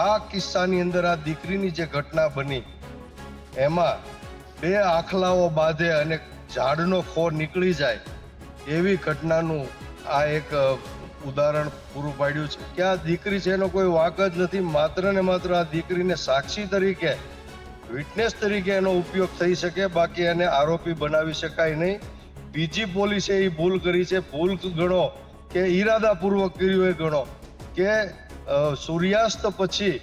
આ કિસ્સાની અંદર આ દીકરીની જે ઘટના બની, એમાં બે આખલાઓ બાંધે અને ઝાડનો ખોર નીકળી જાય, એવી ઘટનાનું આ એક ઉદાહરણ પૂરું પાડ્યું છે. કે આ દીકરી છે એનો કોઈ વાંક જ નથી, માત્ર ને માત્ર આ દીકરીને સાક્ષી તરીકે, વિટનેસ તરીકે એનો ઉપયોગ થઈ શકે, બાકી એને આરોપી બનાવી શકાય નહીં. બીજી પોલીસે એ ભૂલ કરી છે, ભૂલ ગણો કે ઈરાદાપૂર્વક કર્યું એ ગણો કે સૂર્યાસ્ત પછી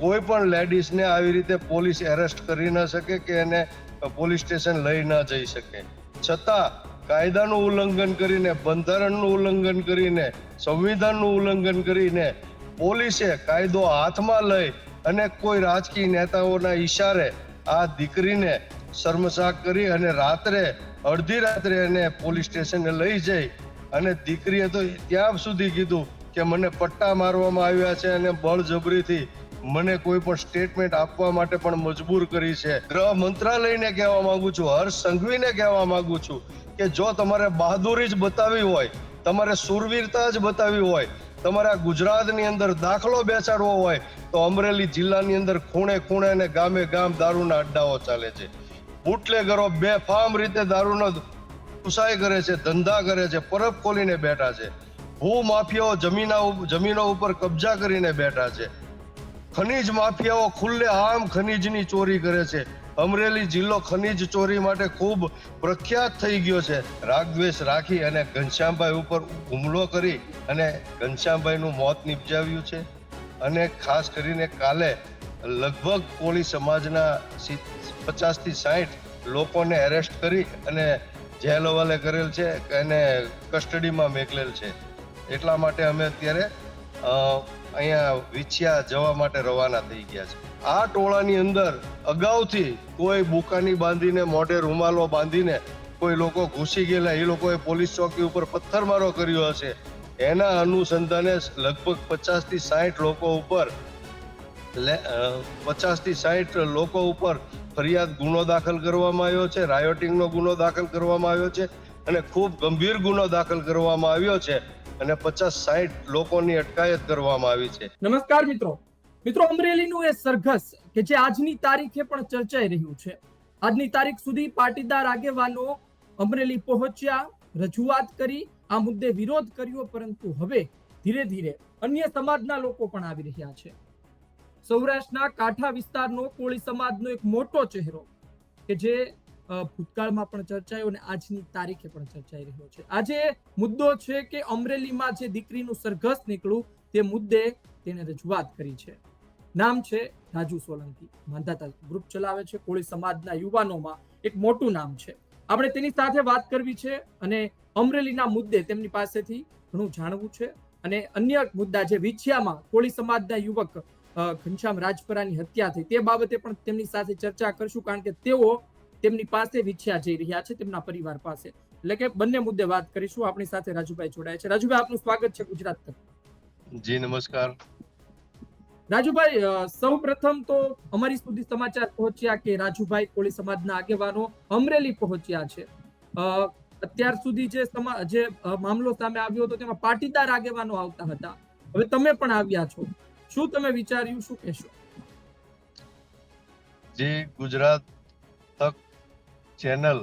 કોઈ પણ લેડીઝને આવી રીતે પોલીસ એરેસ્ટ કરી ન શકે કે એને પોલીસ સ્ટેશન લઈ ન જઈ શકે. છતાં કાયદાનું ઉલ્લંઘન કરીને, બંધારણનું ઉલ્લંઘન કરીને, સંવિધાનનું ઉલ્લંઘન કરીને પોલીસે કાયદો હાથમાં લઈ અને કોઈ રાજકીય નેતાઓના ઈશારે આ દીકરીને શર્મસાક કરી અને રાત્રે, અડધી રાત્રે એને પોલીસ સ્ટેશને લઈ જઈ અને દીકરીએ તો ત્યાં સુધી કીધું કે મને પટ્ટા મારવામાં આવ્યા છે અને બળજબરીથી મને કોઈ પણ સ્ટેટમેન્ટ આપવા માટે પણ મજબૂર કરી છે. ગૃહ મંત્રાલયને કહેવા માંગુ છું હર્ષ સંઘવીને કહેવા માંગુ છું કે જો તમારે બહાદુરી જ બતાવી હોય, તમારે સુરવીરતા જ બતાવી હોય, તમારા ગુજરાતની અંદર દાખલો બેસાડવો હોય, તો અમરેલી જિલ્લાની અંદર ખૂણે ખૂણે અને ગામે ગામ દારૂના અડ્ડાઓ ચાલે છે. બુટલેગરો બેફામ રીતે દારૂનો ઉસાય કરે છે, ધંધા કરે છે પરબ ખોલીને બેઠા છે. ભૂ માફિયાઓ જમીના જમીનો ઉપર કબજા કરીને બેઠા છે. ખનીજ માફિયાઓ ખુલ્લે આમ ખનીજની ચોરી કરે છે. અમરેલી જિલ્લો ખનીજ ચોરી માટે ખૂબ પ્રખ્યાત થઈ ગયો છે. રાગદ્વેષ રાખી અને ઘનશ્યામભાઈ ઉપર હુમલો કરી અને ઘનશ્યામભાઈનું મોત નિપજાવ્યું છે. અને ખાસ કરીને કાલે લગભગ કોળી સમાજના પચાસથી સાઠ લોકોને એરેસ્ટ કરી અને જેલ હવાલે કરેલ છે અને કસ્ટડીમાં મેકલેલ છે. એટલા માટે અમે અત્યારે અહીંયા વિછિયા જવા માટે રવાના થઈ ગયા છે. આ ટોળાની અંદર અગાઉથી કોઈ બુકાની બાંધીને, મોઢે રૂમાલો બાંધીને કોઈ લોકો ઘૂસી ગયેલા, એ લોકોએ પોલીસ ચોકી ઉપર પથ્થરમારો કર્યો હશે. એના અનુસંધાને લગભગ પચાસથી સાઠ લોકો ઉપર પચાસથી સાઠ લોકો ઉપર ફરિયાદ ગુનો દાખલ કરવામાં આવ્યો છે, રાયોટિંગનો ગુનો દાખલ કરવામાં આવ્યો છે અને ખૂબ ગંભીર ગુનો દાખલ કરવામાં આવ્યો છે. અને પચાસ સાઈઠ લોકોની અટકાયત કરવામાં આવી છે. નમસ્કાર મિત્રો. મિત્રો, અમરેલીનું એ સરઘસ કે જે આજની તારીખે પણ ચર્ચાઈ રહ્યું છે. આજની તારીખ સુધી પાટીદાર આગેવાનો અમરેલી પહોંચ્યા, રજૂઆત કરી, આ મુદ્દે વિરોધ કર્યો, પરંતુ હવે ધીરે ધીરે અન્ય સમાજના લોકો પણ આવી રહ્યા છે. સૌરાષ્ટ્રના કાંઠા વિસ્તારનો કોળી સમાજનો એક મોટો ચહેરો કે જે ભૂતકાળમાં પણ ચર્ચાયો અને આજની તારીખે પણ ચર્ચાઈ રહ્યો છે. આજે મુદ્દો છે કે અમરેલીમાં જે દીકરીનું સરઘસ નીકળું તે મુદ્દે તેણે રજૂઆત કરી છે. નામ છે રાજુ સોલંકી. માંધાતા ગ્રુપ ચલાવે છે. કોળી સમાજના યુવાનોમાં એક મોટું નામ છે. આપણે તેની સાથે વાત કરવી છે અને અમરેલીના મુદ્દે તેમની પાસેથી ઘણું જાણવું છે અને અન્ય મુદ્દા જે વિછિયામાં કોળી સમાજના યુવક ઘનશ્યામ રાજપરાની હત્યા થઈ તે બાબતે પણ તેમની સાથે ચર્ચા કરશું કારણ કે તેઓ તેમની પાસે વિછ્યા જઈ રહ્યા છે તેમના પરિવાર પાસે. એટલે કે બંને મુદ્દે વાત કરીશું. આપણી સાથે રાજુભાઈ જોડાયા છે. રાજુભાઈ આપનું સ્વાગત છે ગુજરાત તક જી નમસ્કાર. રાજુભાઈ સૌ પ્રથમ તો અમારી સુધી સમાચાર પહોંચ્યા કે રાજુભાઈ કોળી સમાજના આગેવાનો અમરેલી પહોંચ્યા છે. અત્યાર સુધી જે જે મામલો સામે આવ્યો હતો તેમાં પાટીદાર આગેવાનો આવતા હતા. હવે તમે પણ આવ્યા છો. શું તમે વિચાર્યું? શું કહેશો? જે ગુજરાત તક ચેનલ.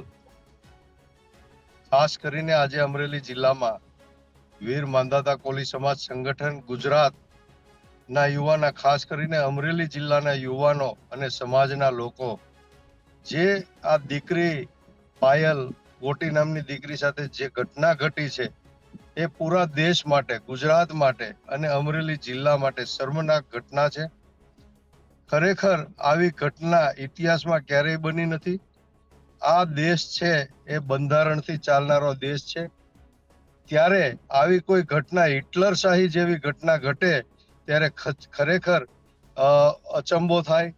ખાસ કરીને આજે અમરેલી જિલ્લામાં વીર માંધાતા કોલી સમાજ સંગઠન ગુજરાત ના યુવાના, ખાસ કરીને અમરેલી જિલ્લાના યુવાનો અને સમાજના લોકો, જે આ દીકરી પાયલ ગોટી નામની દીકરી સાથે જે ઘટના ઘટી છે, એ પૂરા દેશ માટે, ગુજરાત માટે અને અમરેલી જિલ્લા માટે શર્મનાક ઘટના છે. ખરેખર આવી ઘટના ઇતિહાસમાં ક્યારેય બની નથી. આ દેશ છે એ બંધારણથી ચાલનારો દેશ છે. ત્યારે આવી કોઈ ઘટના હિટલરશાહી જેવી ઘટના ઘટે ત્યારે ખરેખર અચંબો થાય.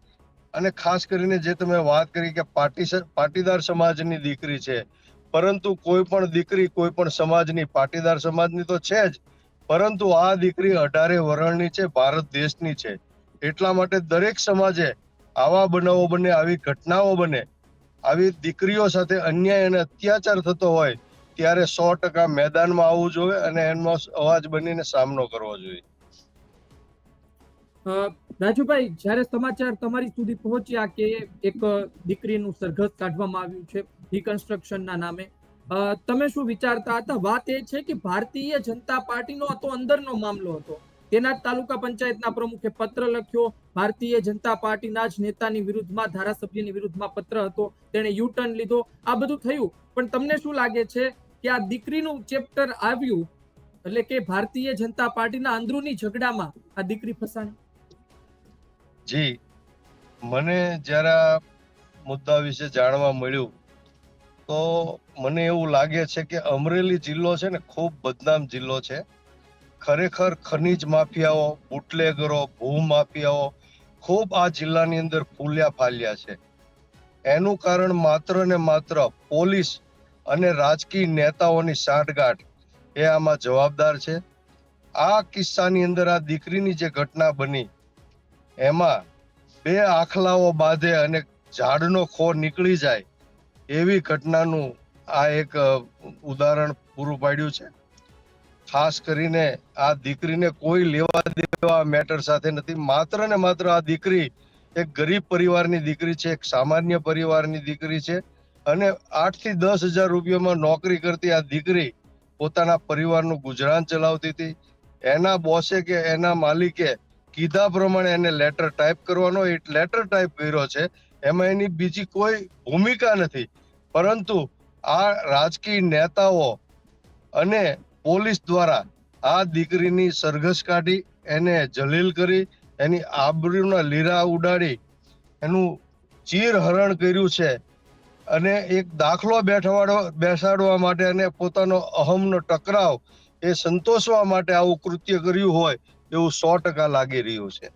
અને ખાસ કરીને જે તમે વાત કરી કે પાટી પાટીદાર સમાજની દીકરી છે. પરંતુ કોઈ પણ દીકરી, કોઈ પણ સમાજની, પાટીદાર સમાજની તો છે જ. પરંતુ આ દીકરી અઢારે વરણની છે, ભારત દેશની છે. એટલા માટે દરેક સમાજે આવા બનાવો બને, આવી ઘટનાઓ બને. આવી દીકરીઓ સાથે અન્યાય અને અત્યાચાર થતો હોય, ત્યારે સો ટકા મેદાનમાં આવવું જોઈએ અને એનો અવાજ બનીને સામનો કરવો જોઈએ. રાજુભાઈ, જ્યારે સમાચાર તમારી સુધી પહોંચ્યા કે એક દીકરીનું સરઘસ કાઢવામાં આવ્યું છે રિકન્સ્ટ્રક્શનના નામે તમે શું વિચારતા હતા? વાત એ છે કે ભારતીય જનતા પાર્ટીનો આ તો અંદરનો મામલો હતો. તેના તાલુકા પંચાયતના પ્રમુખે પત્ર લખ્યો ભારતીય જનતા પાર્ટીના જ નેતાની વિરુદ્ધમાં, ધારાસભ્યની વિરુદ્ધમાં પત્ર હતો. તેણે યુ ટર્ન લીધો. આ બધું થયું. પણ તમને શું લાગે છે કે આ દીકરીનું ચેપ્ટર આવ્યું? એટલે કે ભારતીય જનતા પાર્ટીના અંદરૂની ઝઘડામાં આ દીકરી ફસાણી? જી. મને જ્યારે મુદ્દા વિશે જાણવા મળ્યું. તો મને એવું લાગે છે કે અમરેલી જિલ્લો છે ને, ખૂબ બદનામ જિલ્લો છે. ખરેખર ખનીજ માફિયાઓ, બુટલેગરો, ભૂ માફિયાઓ ખૂબ આ જિલ્લાની અંદર ફૂલ્યા ફાલ્યા છે. એનું કારણ માત્ર ને માત્ર પોલીસ અને રાજકીય નેતાઓની સાંઠગાંઠ એ આમાં જવાબદાર છે. આ કિસ્સાની અંદર આ દીકરીની જે ઘટના બની, એમાં બે આખલાઓ બાંધે અને ઝાડનો ખોર નીકળી જાય એવી ઘટનાનું આ એક ઉદાહરણ પૂરું પાડ્યું છે. ખાસ કરીને આ દીકરીને કોઈ લેવા દેવા મેટર સાથે નથી. માત્ર ને માત્ર આ દીકરી એક ગરીબ પરિવારની દીકરી છે, એક સામાન્ય પરિવારની દીકરી છે અને આઠથી દસ હજાર રૂપિયામાં નોકરી કરતી આ દીકરી પોતાના પરિવારનું ગુજરાન ચલાવતી હતી. એના બોસે કે એના માલિકે કીધા પ્રમાણે એને લેટર ટાઈપ કરવાનો, એ લેટર ટાઈપ કર્યો છે. એમાં એની બીજી કોઈ ભૂમિકા નથી. પરંતુ આ રાજકીય નેતાઓ અને પોલીસ દ્વારા આ દીકરીની સરઘસ કાઢી, એને જલીલ કરી, એની આબરૂના લીરા ઉડાડી, એનું ચીરહરણ કર્યું છે અને એક દાખલો બેઠવાડો બેસાડવા માટે અને પોતાનો અહમનો ટકરાવ એ સંતોષવા માટે આવું કૃત્ય કર્યું હોય એવું સો ટકા લાગી રહ્યું છે.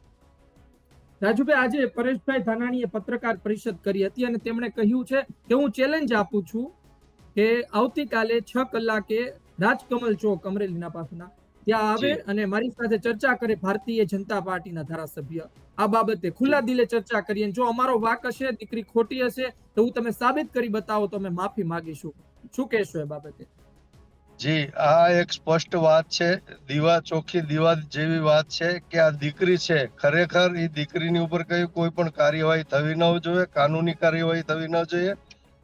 રાજુભાઈ, આજે પરેશભાઈ ધાનાણીએ પત્રકાર પરિષદ કરી હતી અને તેમણે કહ્યું છે કે હું ચેલેન્જ આપું છું કે આવતીકાલે છ કલાકે રાજકમલ ચોક અમરેલીના પાસેના. ત્યાં આવે. અને મારી સાથે ચર્ચા કરે ભારતીય જનતા પાર્ટીના ધારાસભ્ય. આ બાબતે ખુલ્લા દિલે ચર્ચા કરીએ જો અમારો વાક હશે દીકરી ખોટી હશે તો હું તમે સાબિત કરી બતાવો તો અમે માફી માંગીશું. શું કહેશો એ બાબતે? જી આ એક સ્પષ્ટ વાત છે. દીવા ચોખ્ખી દીવા જેવી વાત છે કે આ દીકરી છે. ખરેખર એ દીકરીની ઉપર કઈ કોઈ પણ કાર્યવાહી થવી ન જોઈએ કાનૂની કાર્યવાહી થવી ન જોઈએ.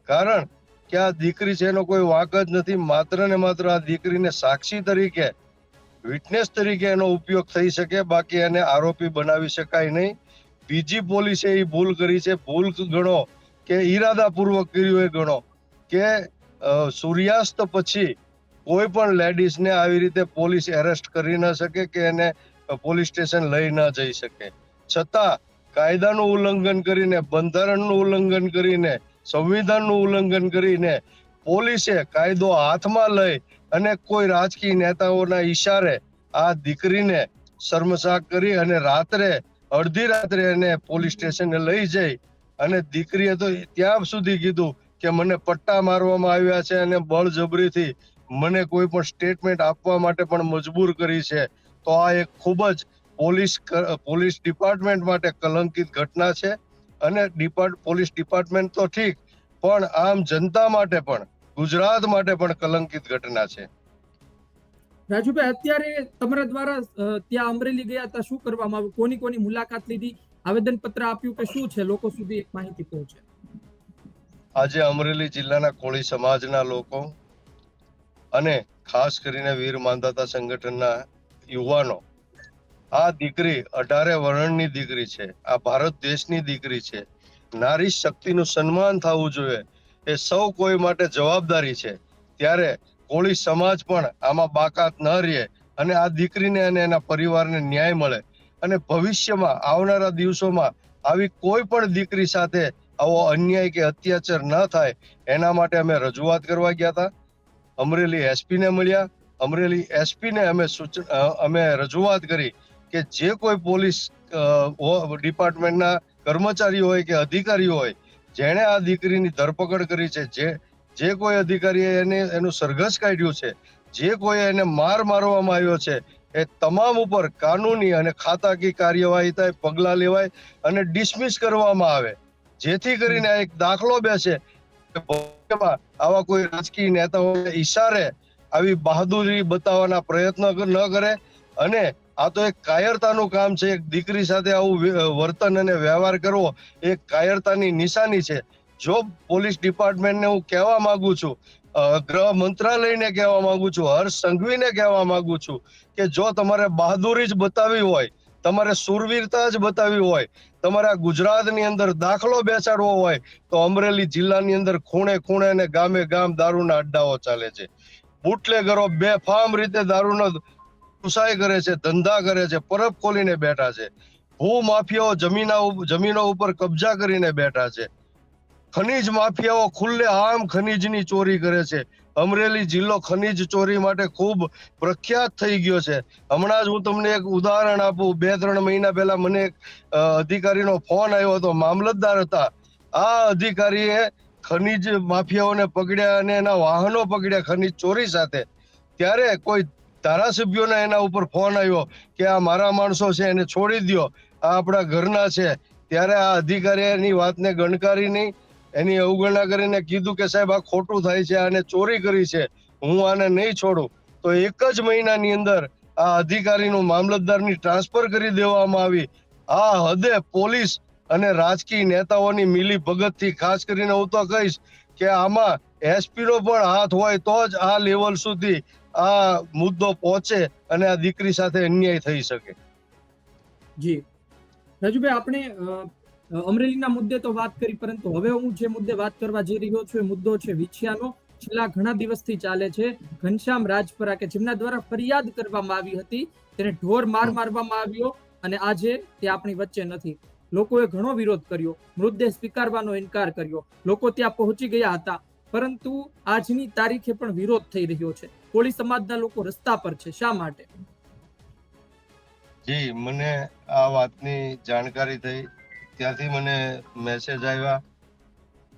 કારણ કે આ દીકરી છે એનો કોઈ વાંક જ નથી. માત્ર ને માત્ર આ દીકરીને સાક્ષી તરીકે વિટનેસ તરીકે એનો ઉપયોગ થઈ શકે. બાકી એને આરોપી બનાવી શકાય નહીં. બીજી પોલીસે એ ભૂલ કરી છે. ભૂલ ગણો કે ઈરાદાપૂર્વક કર્યું એ ગણો કે સૂર્યાસ્ત પછી કોઈ પણ લેડીઝને આવી રીતે પોલીસ એરેસ્ટ કરી ન શકે કે એને પોલીસ સ્ટેશન લઈ ન જઈ શકે. છતાં કાયદાનું ઉલ્લંઘન કરીને, બંધારણનું ઉલ્લંઘન કરીને સંવિધાનનું ઉલ્લંઘન કરીને પોલીસે કાયદો હાથમાં લઈ અને કોઈ રાજકીય નેતાઓના ઈશારે આ દીકરીને શર્મસાક કરી અને રાત્રે, અડધી રાત્રે એને પોલીસ સ્ટેશને લઈ જઈ અને દીકરીએ તો ત્યાં સુધી કીધું કે મને પટ્ટા મારવામાં આવ્યા છે અને બળજબરીથી મને કોઈ પણ સ્ટેટમેન્ટ આપવા માટે પણ મજબૂર કરી છે. તો આ એક ખૂબ જ પોલીસ પોલીસ ડિપાર્ટમેન્ટ માટે કલંકિત ઘટના છે. અને ડિપાર્ટ પોલીસ ડિપાર્ટમેન્ટ તો ઠીક પણ આમ જનતા માટે પણ ગુજરાત માટે પણ કલંકિત ઘટના છે. રાજુભાઈ અત્યારે તમારા દ્વારા ત્યાં અમરેલી ગયા હતા શું કરવામાં આવ્યું? કોની કોની મુલાકાત લીધી? આવેદન પત્ર આપ્યું કે શું છે? લોકો સુધી એક માહિતી પહોંચે. આજે અમરેલી જિલ્લાના કોળી સમાજના લોકો અને ખાસ કરીને વીર માંધાતા સંગઠનના યુવાનો આ દીકરી અઢારે વર્ણની દીકરી છે. આ ભારત દેશની દીકરી છે. નારી શક્તિનું સન્માન થવું જોઈએ. એ સૌ કોઈ માટે જવાબદારી છે. ત્યારે કોળી સમાજ પણ આમાં બાકાત ન રહે અને આ દીકરીને અને એના પરિવારને ન્યાય મળે. અને ભવિષ્યમાં, આવનારા દિવસોમાં આવી કોઈ પણ દીકરી સાથે આવો અન્યાય કે અત્યાચાર ન થાય, એના માટે અમે રજૂઆત કરવા ગયા હતા. અમરેલી એસપી ને મળ્યા. અમરેલી એસપીને અમે સૂચના અમે રજૂઆત કરી. કે જે કોઈ પોલીસ ડિપાર્ટમેન્ટના કર્મચારી હોય કે અધિકારી હોય, જેણે આ દીકરીની ધરપકડ કરી છે, જે જે કોઈ અધિકારીએ એને, એનું સરઘસ કાઢ્યું છે, જે કોઈ એને માર મારવામાં આવ્યો છે, એ તમામ ઉપર કાનૂની અને ખાતાકીય કાર્યવાહી થાય, પગલાં લેવાય અને ડિસમિસ કરવામાં આવે. જેથી કરીને એક દાખલો બેસે આવા કોઈ રાજકીય નેતાઓ ઈશારે આવી બહાદુરી બતાવવાના પ્રયત્ન ન કરે અને આ તો એક કાયરતાનું કામ છે. એક દીકરી સાથે આવું વર્તન અને વ્યવહાર કરવો એ કાયરતાની નિશાની છે. જો પોલીસ ડિપાર્ટમેન્ટને હું કહેવા માંગુ છું ગૃહ મંત્રાલયને કહેવા માંગુ છું, હર્ષ સંઘવીને કહેવા માંગુ છું કે જો તમારે બહાદુરી જ બતાવી હોય, તમારે સુરવીરતા જ બતાવી હોય, તમારે ગુજરાતની અંદર દાખલો બેસાડવો હોય, તો અમરેલી જિલ્લાની અંદર ખૂણે ખૂણે અને ગામે ગામ દારૂના અડ્ડાઓ ચાલે છે. બુટલેગરો બેફામ રીતે દારૂનો ઘુસાઈ કરે છે, ધંધા કરે છે, પરબ ખોલીને બેઠા છે. ભૂ માફિયાઓ જમીના જમીનો ઉપર કબજા કરીને બેઠા છે. ખનીજ માફિયાઓ ખુલ્લે આમ ખનીજની ચોરી કરે છે. અમરેલી જિલ્લો ખનીજ ચોરી માટે ખૂબ પ્રખ્યાત થઈ ગયો છે. હમણાં જ હું તમને એક ઉદાહરણ આપું. બે, ત્રણ મહિના પહેલા મને એક અધિકારીનો ફોન આવ્યો હતો. મામલતદાર હતા. આ અધિકારીએ ખનીજ માફિયાઓને પકડ્યા અને એના વાહનો પકડ્યા ખનીજ ચોરી સાથે. ત્યારે કોઈ ધારાસભ્યોને એના ઉપર ફોન આવ્યો કે આ મારા માણસો છે, એને છોડી દ્યો. આ આપણા ઘરના છે. ત્યારે આ અધિકારીએ એની વાતને ગણકારી નહીં. એની અવગણના કરીને કીધું કે સાહેબ, આ ખોટું થાય છે, આને ચોરી કરી છે. હું આને નહીં છોડું. તો એક જ મહિનાની અંદર આ અધિકારીનું મામલતદારની ટ્રાન્સફર કરી દેવામાં આવી. આ હદે પોલીસ અને રાજકીય નેતાઓની મિલી ભગતથી ખાસ કરીને હું તો કહીશ કે આમાં એસપીનો પણ હાથ હોય તો જ આ લેવલ સુધી આ મુદ્દો પહોંચે અને આ દીકરી સાથે અન્યાય થઈ શકે. જી. રાજુભાઈ આપણે અમરેલીના મુદ્દે તો વાત કરી પરંતુ હવે હું જે મુદ્દે વાત કરવા જઈ રહ્યો છું એ મુદ્દો છે વિછિયાનો. છેલ્લા ઘણા દિવસથી ચાલે છે. ઘનશ્યામ રાજપરા કે જેમના દ્વારા ફરિયાદ કરવામાં આવી હતી તેને ઢોર માર મારવામાં આવ્યો અને આજે તે આપણી વચ્ચે નથી. લોકોએ ઘણો વિરોધ કર્યો મૃતદેહ સ્વીકારવાનો ઇનકાર કર્યો. લોકો ત્યાં પહોંચી ગયા હતા પરંતુ આજની તારીખે પણ વિરોધ થઈ રહ્યો છે. કોળી સમાજના લોકો રસ્તા પર છે. શા માટે? જી, મને આ વાતની જાણકારી થઈ. ત્યાંથી મને મેસેજ આવ્યા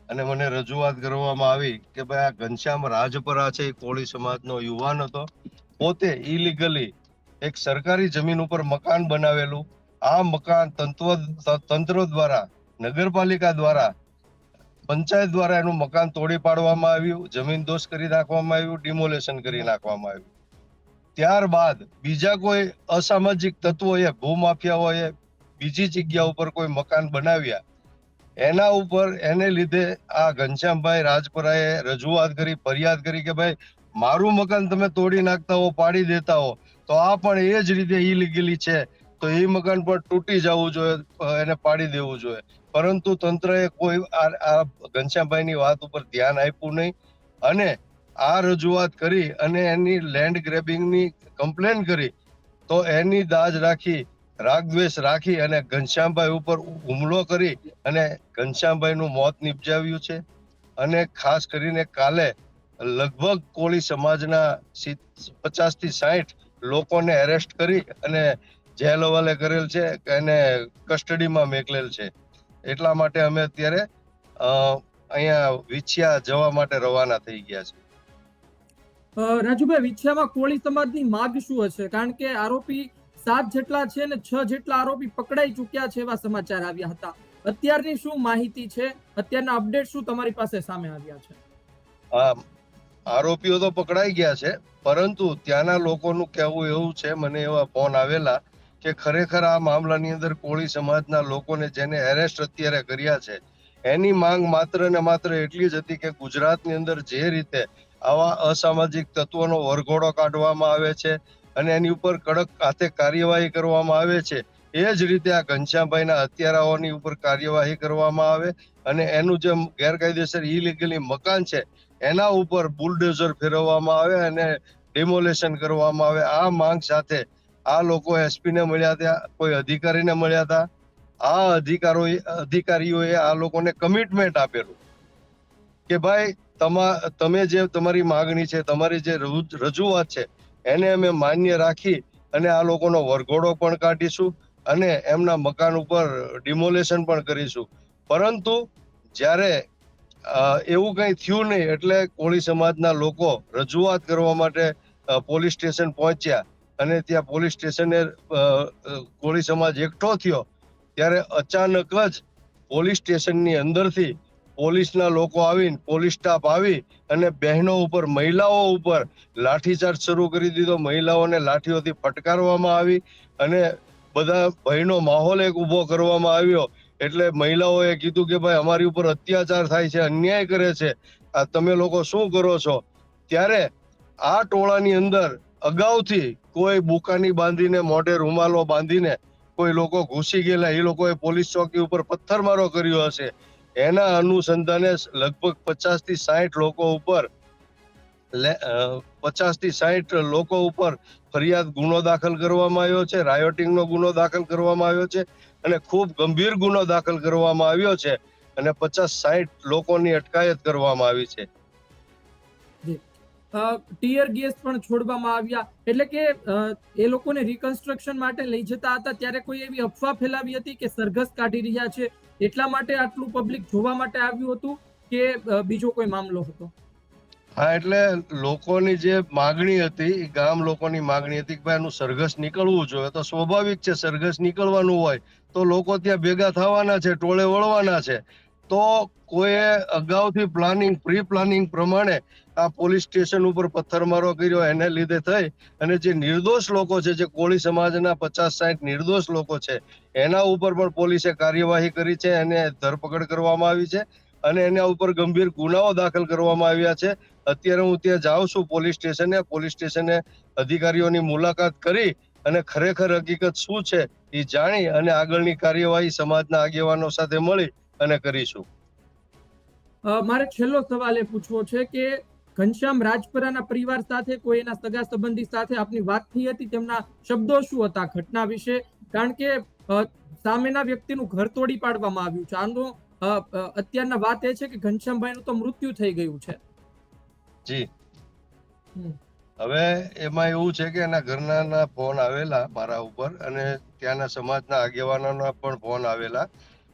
અને મને રજૂઆત કરવામાં આવી કે ભાઈ આ ઘનશ્યામ રાજપરા છે એ કોળી સમાજનો યુવાન હતો. પોતે ઇલીગલી એક સરકારી જમીન ઉપર મકાન બનાવેલું. આ મકાન તંત્ર તંત્ર દ્વારા, નગરપાલિકા દ્વારા પંચાયત દ્વારા એનું મકાન તોડી પાડવામાં આવ્યું, જમીન દોષ કરી નાખવામાં આવ્યું, ડિમોલેશન કરી નાખવામાં આવ્યું. ત્યારબાદ બીજા કોઈ અસામાજિક તત્વોએ, ભૂમાફિયાઓએ બીજી જગ્યા ઉપર કોઈ મકાન બનાવ્યા, એના ઉપર એને લીધે આ ઘનશ્યામભાઈ રાજપરાએ રજૂઆત કરી, ફરિયાદ કરી કે ભાઈ, મારું મકાન તમે તોડી નાખતા હો, પાડી દેતા હો, તો આ પણ એ જ રીતે ઇલીગલી છે. તો એ મકાન પણ તૂટી જવું જોઈએ એને પાડી દેવું જોઈએ. પરંતુ તંત્રએ કોઈ આ ઘનશ્યામભાઈની વાત ઉપર ધ્યાન આપ્યું નહીં અને આ રજૂઆત કરી અને એની લેન્ડ ગ્રેબિંગની કમ્પ્લેન કરી, તો એની દાજ રાખી, રાગદ્વેષ રાખી અને ઘનશ્યામભાઈ ઉપર હુમલો કરી અને ઘનશ્યામભાઈનું મોત નિપજાવ્યું છે. અને ખાસ કરીને કાલે લગભગ કોળી સમાજના પચાસથી સાઠ લોકોને એરેસ્ટ કરી અને જેલ હવાલે કરેલ છે એને કસ્ટડીમાં મેકલેલ છે. એટલા માટે અમે અત્યારે અહીંયા વિછિયા જવા માટે રવાના થઈ ગયા છે. રાજુભાઈ વિછિયામાં કોળી સમાજની માગ શું હશે? કારણ કે આરોપી સાત જેટલા છે અને છ જેટલા આરોપી પકડાઈ ચૂક્યા છે એવા સમાચાર આવ્યા હતા. અત્યારની શું માહિતી છે? અત્યારના અપડેટ શું તમારી પાસે સામે આવ્યા છે? આરોપીઓ તો પકડાઈ ગયા છે પરંતુ ત્યાંના લોકોનું કહેવું એવું છે મને એવા ફોન આવેલા કે ખરેખર આ મામલાની અંદર કોળી સમાજના લોકોને જેને એરેસ્ટ અત્યારે કર્યા છે, એની માંગ માત્ર ને માત્ર એટલી જ હતી કે ગુજરાતની અંદર જે રીતે આવા અસામાજિક તત્વોનો વરઘોડો કાઢવામાં આવે છે અને એની ઉપર કડક હાથે કાર્યવાહી કરવામાં આવે છે, એ જ રીતે આ ઘનશ્યામભાઈના હત્યારાઓની ઉપર કાર્યવાહી કરવામાં આવે અને એનું જે ગેરકાયદેસર ઇલીગલી મકાન છે, એના ઉપર બુલડોઝર ફેરવવામાં આવે અને ડિમોલેશન કરવામાં આવે. આ માંગ સાથે આ લોકો એસપીને મળ્યા હતા, કોઈ અધિકારીને મળ્યા હતા. આ અધિકારો, અધિકારીઓએ આ લોકોને કમિટમેન્ટ આપેલું. કે ભાઈ, તમા, તમે જે તમારી માગણી છે, તમારી જે રજૂઆત છે, એને અમે માન્ય રાખી અને આ લોકોનો વરઘોડો પણ કાઢીશું અને એમના મકાન ઉપર ડિમોલેશન પણ કરીશું. પરંતુ જ્યારે એવું કંઈ થયું નહીં, એટલે કોળી સમાજના લોકો રજૂઆત કરવા માટે પોલીસ સ્ટેશન પહોંચ્યા. અને ત્યાં પોલીસ સ્ટેશને કોળી સમાજ એકઠો થયો, ત્યારે અચાનક જ પોલીસ સ્ટેશનની અંદરથી પોલીસના લોકો આવીને, પોલીસ સ્ટાફ આવી અને બહેનો ઉપર, મહિલાઓ ઉપર લાઠીચાર્જ શરૂ કરી દીધો. મહિલાઓને લાઠીઓથી ફટકારવામાં આવી અને બધા ભયનો માહોલ એક ઊભો કરવામાં આવ્યો. એટલે મહિલાઓએ કીધું કે ભાઈ, અમારી ઉપર અત્યાચાર થાય છે, અન્યાય કરે છે. આ તમે લોકો શું કરો છો? ત્યારે આ ટોળાની અંદર અગાઉથી કોઈ બુકાની બાંધીને, મોઢે રૂમાલો બાંધીને કોઈ લોકો ઘૂસી ગયેલા, એ લોકોએ પોલીસ ચોકી ઉપર પથ્થરમારો કર્યો હશે. એના અનુસંધાને લગભગ પચાસથી સાહીઠ લોકો ઉપર પચાસથી સાહીઠ લોકો ઉપર ફરિયાદ ગુનો દાખલ કરવામાં આવ્યો છે, રાયોટિંગનો ગુનો દાખલ કરવામાં આવ્યો છે અને ખૂબ ગંભીર ગુનો દાખલ કરવામાં આવ્યો છે અને પચાસ સાઠ લોકોની અટકાયત કરવામાં આવી છે. ટીયર ગેસ પણ છોડવામાં આવ્યા. એટલે કે એ લોકોને રિકન્સ્ટ્રક્શન માટે લઈ જતા હતા. ત્યારે કોઈ એવી અફવા ફેલાવી હતી કે સરઘસ કાઢી રહ્યા છે? એટલા માટે આટલું પબ્લિક જોવા માટે આવ્યું હતું કે બીજો કોઈ મામલો હતો? હા, એટલે લોકોની જે માગણી હતી ગામ લોકોની માગણી હતી કે ભાઈ એનું સરઘસ નીકળવું જોઈએ. તો સ્વાભાવિક છે, સરઘસ નીકળવાનું હોય તો લોકો ત્યાં ભેગા થવાના છે, ટોળે વળવાના છે. તો કોઈએ અગાઉથી પ્લાનિંગ પ્રી પ્લાનિંગ પ્રમાણે આ પોલીસ સ્ટેશન ઉપર પથ્થરમારો કર્યો, એને લીધે થઈ. અને જે નિર્દોષ લોકો છે, જે કોળી સમાજના પચાસ સાઠ નિર્દોષ લોકો છે, એના ઉપર પણ પોલીસે કાર્યવાહી કરી છે એને ધરપકડ કરવામાં આવી છે. અને એના ઉપર ગંભીર ગુનાઓ દાખલ કરવામાં આવ્યા છે. અત્યારે હું ત્યાં જાઉં છું પોલીસ સ્ટેશને. પોલીસ સ્ટેશને અધિકારીઓની મુલાકાત કરી અને ખરેખર હકીકત શું છે એ જાણી અને આગળની કાર્યવાહી સમાજના આગેવાનો સાથે મળી અને કરીશું. મારે છેલ્લો સવાલ એ પૂછવો છે કે ઘનશ્યામ રાજપરાના પરિવાર સાથે કોઈ એના સગા સંબંધી સાથે આપની વાત થઈ હતી? તેમના શબ્દો શું હતા ઘટના વિશે? કારણ કે સામેના વ્યક્તિનું ઘર તોડી પાડવામાં આવ્યું છે. આનો અત્યારના વાત એ છે કે ઘનશ્યામભાઈનું તો મૃત્યુ થઈ ગયું છે. જી. હવે એમાં એવું છે કે એના ઘરના ફોન આવેલા મારા ઉપર અને ત્યાંના સમાજના આગેવાનોના પણ ફોન આવેલા.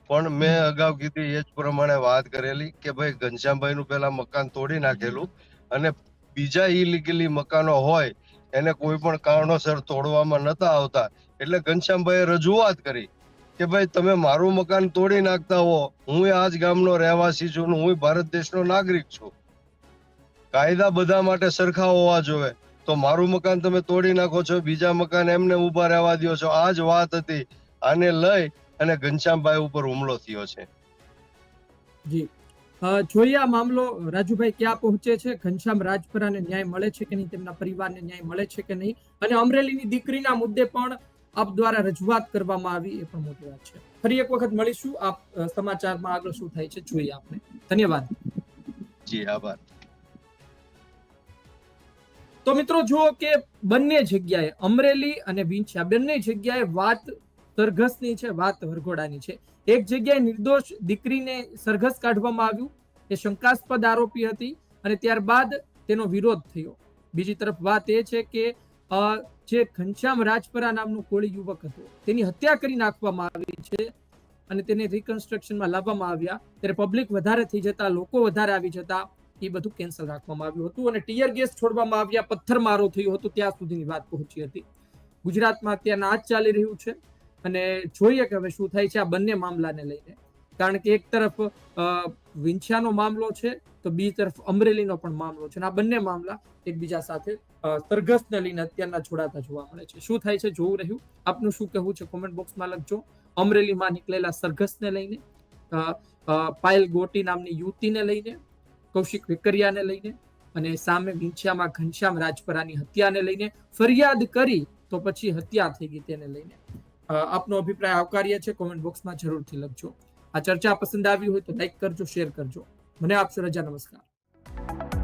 પણ મેં અગાઉ કીધી એ જ પ્રમાણે વાત કરેલી કે ભાઈ ઘનશ્યામભાઈ નું પેલા મકાન તોડી નાખેલું અને બીજા ઇલીગલી મકાનો હોય, એને કોઈ પણ કારણોસર તોડવામાં નતા આવતા. એટલે ઘનશ્યામભાઈએ રજૂઆત કરી કે ભાઈ તમે મારું મકાન તોડી નાખતા હો, હું આ જ ગામનો રહેવાસી છું હું ભારત દેશનો નાગરિક છું. કાયદા બધા માટે સરખા હોવા જોઈએ. તો મારું મકાન તમે તોડી નાખો છો, બીજા મકાન એમને ઊભા રહેવા દો છો. આ જ વાત હતી. આને લઈ અને ઘનશ્યામભાઈ ઉપર હુમલો થયો છે. જી. જોઈએ આ મામલો. રાજુભાઈ ક્યાં પહોંચે છે? ઘનશ્યામ રાજપરાને ન્યાય મળે છે કે નહીં? તેમના પરિવારને ન્યાય મળે છે કે નહીં? અને અમરેલીની દીકરીના મુદ્દે પણ આપ દ્વારા રજૂઆત કરવામાં આવી એ પણ મોટી વાત છે. ફરી એક વખત મળીશું. આપ સમાચારમાં આગળ શું થાય છે જોઈએ આપણે. ધન્યવાદ. જી આભાર. તો મિત્રો જુઓ કે બંને જગ્યાએ અમરેલી અને વિંછિયા બંને જગ્યાએ વાત સરઘસની છે, વાત વરઘોડાની છે. એક જગ્યાએ નિર્દોષ દીકરીને સરઘસ કાઢવામાં આવ્યું. એ શંકાસ્પદ આરોપી હતી અને ત્યારબાદ તેનો વિરોધ થયો. બીજી તરફ વાત એ છે કે જે ઘનશ્યામ રાજપરા નામનો કોળી યુવક હતો, તેની હત્યા કરી નાખવામાં આવી છે અને તેને રિકન્સ્ટ્રક્શનમાં લાવવામાં આવ્યા. ત્યારે પબ્લિક વધારે થઈ જતા, લોકો વધારે આવી જતા, એ બધું કેન્સલ રાખવામાં આવ્યું હતું અને ટીયર ગેસ છોડવામાં આવ્યા, પથ્થરમારો થયો હતો, ત્યાં સુધીની વાત પહોંચી હતી. ગુજરાતમાં અત્યારના આજ ચાલી રહ્યું છે. અને જોઈએ કે હવે શું થાય છે આ બંને મામલાને લઈને. કારણ કે એક તરફ વિંછિયાનો મામલો છે, તો બીજી તરફ અમરેલીનો પણ મામલો છે. અને આ બંને મામલા એકબીજા સાથે સરઘસને લઈને અત્યારના જોડાતા જોવા મળે છે. શું થાય છે? જોવું રહ્યું. આપનું શું કહેવું છે? કોમેન્ટ બોક્સમાં લખજો. અમરેલીમાં નીકળેલા સરઘસને લઈને પાયલ ગોટી નામની યુવતીને લઈને, કૌશિક વેકરિયાને લઈને અને સામે વિંછિયામાં ઘનશ્યામ રાજપરાની હત્યાને લઈને ફરિયાદ કરી, તો પછી હત્યા થઈ ગઈ તેને લઈને. આપનો અભિપ્રાય આવકાર્ય છે કોમેન્ટ બોક્સમાં જરૂરથી લખજો. આ ચર્ચા પસંદ આવી હોય તો લાઈક કરજો શેર કરજો. મને આપશો રજા, નમસ્કાર.